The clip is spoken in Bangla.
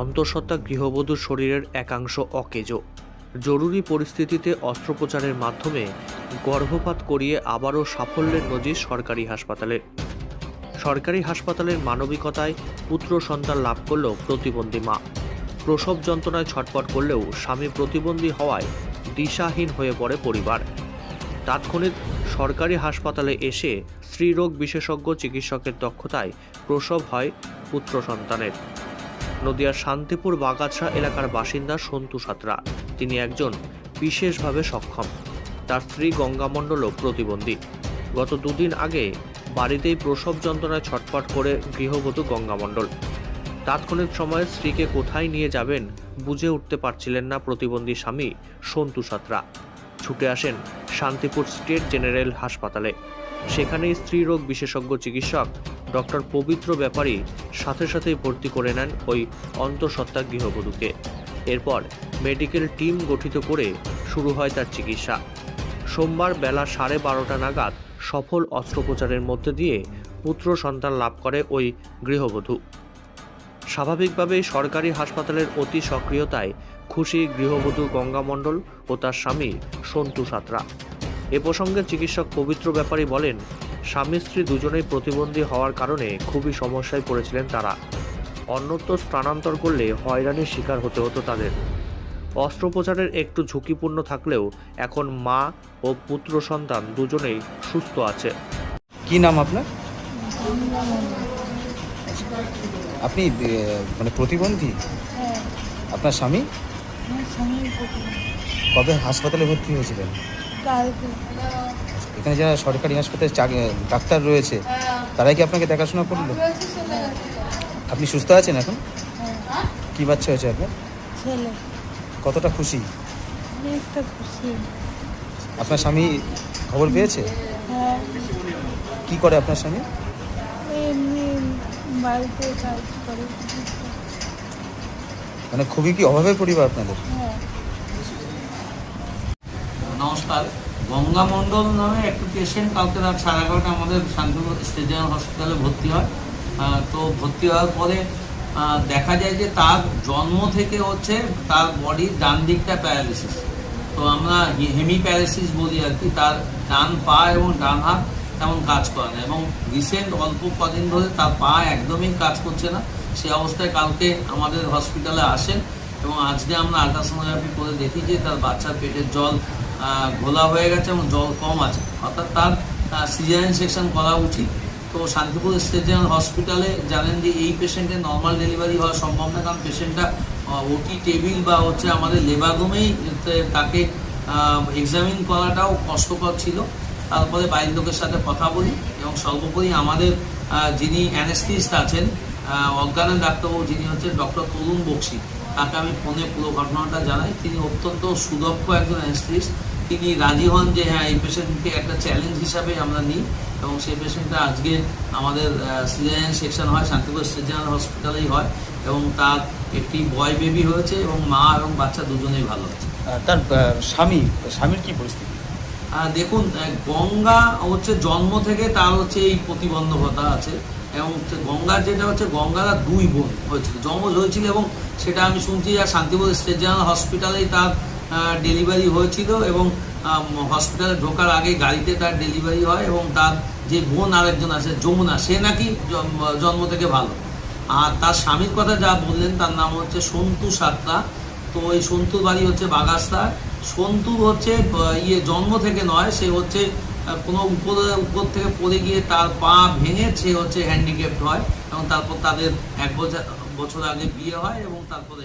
অন্তঃসত্ত্বা গৃহবধূর শরীরের একাংশ অকেজো। জরুরি পরিস্থিতিতে অস্ত্রোপচারের মাধ্যমে গর্ভপাত করিয়ে আবারও সাফল্যের নজির সরকারি হাসপাতালে। সরকারি হাসপাতালের মানবিকতায় পুত্র সন্তান লাভ করল প্রতিবন্ধী মা। প্রসব যন্ত্রণায় ছটফট করলেও স্বামী প্রতিবন্ধী হওয়ায় দিশাহীন হয়ে পড়ে পরিবার। তাৎক্ষণিক সরকারি হাসপাতালে এসে স্ত্রীরোগ বিশেষজ্ঞ চিকিৎসকের দক্ষতায় প্রসব হয় পুত্র সন্তানের। নদিয়ার শান্তিপুর বাগাছা এলাকার বাসিন্দা সন্তু সাঁতরা। তিনি একজন বিশেষভাবে সক্ষম। তার স্ত্রী গঙ্গামণ্ডলও প্রতিবন্ধী। গত দুদিন আগে বাড়িতেই প্রসব যন্ত্রণায় ছটফট করে গৃহবধূ গঙ্গামণ্ডল। তাৎক্ষণিক সময়ে স্ত্রীকে কোথায় নিয়ে যাবেন বুঝে উঠতে পারছিলেন না প্রতিবন্ধী স্বামী সন্তু সাঁতরা। ছুটে আসেন শান্তিপুর স্টেট জেনারেল হাসপাতালে। সেখানেই স্ত্রীরোগ বিশেষজ্ঞ চিকিৎসক ডক্টর পবিত্র ব্যাপারী সাথে সাথেই ভর্তি করে নেন ওই অন্তঃসত্ত্বা গৃহবধূকে এরপর মেডিকেল টিম গঠিত করে শুরু হয় তার চিকিৎসা। সোমবার বেলা সাড়ে বারোটা নাগাদ সফল অস্ত্রোপচারের মধ্যে দিয়ে পুত্র সন্তান লাভ করে ওই গৃহবধূ। স্বাভাবিকভাবেই সরকারি হাসপাতালের অতি সক্রিয়তায় খুশি গৃহবধূ গঙ্গা মণ্ডল ও তার স্বামী সন্তু সাঁতরা। এ প্রসঙ্গে চিকিৎসক পবিত্র ব্যাপারী বলেন স্বামী স্ত্রী দুজনেই প্রতিবন্ধী হওয়ার কারণে খুবই সমস্যায় পড়েছিলেন তারা। অন্যত্র স্থানান্তর করলে হয়রানির শিকার হতে হতো তাদের। অস্ত্রোপচারের একটু ঝুঁকিপূর্ণ থাকলেও এখন মা ও পুত্র সন্তান দুজনেই সুস্থ আছে। কি নাম আপনার? আপনি মানে প্রতিবন্ধী? হ্যাঁ। আপনার স্বামী? আমার স্বামী প্রতিবন্ধী। কবে হাসপাতালে ভর্তি হয়েছিলেন? কালকে। এখানে যারা সরকারি হাসপাতালে ডাক্তার রয়েছে তারাই কি আপনাকে দেখাশোনা করল? আপনি সুস্থ আছেন এখন? হ্যাঁ কি বাচ্চা হয়েছে আপনার? কতটা খুশি? আপনার স্বামী খবর পেয়েছে? হ্যাঁ। কি করে আপনার স্বামী? মানে খুবই কি অভাবের পরিবার আপনাদের? হ্যাঁ। নমস্কার। গঙ্গা মণ্ডল নামে একটি পেশেন্ট কালকে রাত সাড়ে এগারোটা আমাদের শান্তিপুর স্টেডিয়াম হসপিটালে ভর্তি হয়। তো ভর্তি হওয়ার পরে দেখা যায় যে তার জন্ম থেকে হচ্ছে তার বডির ডান দিকটা প্যারালিসিস তো আমরা হেমি প্যারালিসিস বলি আর কি, তার ডান পা এবং ডান হাত তেমন কাজ করে না এবং রিসেন্ট অল্প কদিন ধরে তার পা একদমই কাজ করছে না। সে অবস্থায় কালকে আমাদের হসপিটালে আসেন এবং আজকে আমরা আল্ট্রাসোনোগ্রাফি করে দেখি যে তার বাচ্চার পেটের জল ঘোলা হয়ে গেছে এবং জল কম আছে। অর্থাৎ তার সিজারিয়ান সেকশন করা উচিত। তো শান্তিপুর জেনারেল হসপিটালে জানেন যে এই পেশেন্টের নর্মাল ডেলিভারি হওয়া সম্ভব না কারণ পেশেন্টটা ওটি টেবিল বা হচ্ছে আমাদের লেবার রুমেই তাকে এক্সামিন করাটাও কষ্টকর ছিল। তারপরে বাড়ির লোকের সাথে কথা বলি এবং সর্বোপরি আমাদের যিনি অ্যানেস্থিস্ট আছেন অজ্ঞানের ডাক্তারবাবু, যিনি হচ্ছেন ডক্টর তরুণ বক্সি। তাকে আমি ফোনে পুরো ঘটনাটা জানাই। তিনি অত্যন্ত সুদক্ষ একজন অ্যানেস্থিস্ট তিনি রাজি হন যে হ্যাঁ এই পেশেন্টকে একটা চ্যালেঞ্জ হিসাবে আমরা নিই এবং সেই পেশেন্টটা আজকে আমাদের সিজারিয়ান সেকশন হয় শান্তিপুর জেনারেল হসপিটালেই হয় এবং তার একটি বয় বেবি হয়েছে এবং মা এবং বাচ্চা দুজনেই ভালো আছে। তার স্বামী স্বামীর কি পরিস্থিতি? দেখুন গঙ্গা হচ্ছে জন্ম থেকে তার হচ্ছে এই প্রতিবন্ধকতা আছে। এবং গঙ্গার যেটা হচ্ছে, গঙ্গারা দুই বোন হয়েছিল যমজ হয়েছিল এবং সেটা আমি শুনছি যে শান্তিপুর স্টেট জেনারেল হসপিটালেই তার ডেলিভারি হয়েছিল এবং হসপিটালে ঢোকার আগে গাড়িতে তার ডেলিভারি হয় এবং তার যে বোন আরেকজন আছে, যমুনা, সে নাকি জন্ম- থেকে ভালো। আর তার স্বামীর কথা যা বললেন, তার নাম হচ্ছে সন্তু সাতরা। তো এই সন্তুর বাড়ি হচ্ছে বাগাস্তা সন্তু হচ্ছে ইয়ে জন্ম থেকে নয়, সে হচ্ছে কোনো উপরে, উপর থেকে পড়ে গিয়ে তার পা ভেঙে সে হচ্ছে হ্যান্ডিক্যাপ্ট হয় এবং তারপর তাদের এক বছর বছর আগে বিয়ে হয় এবং তারপরে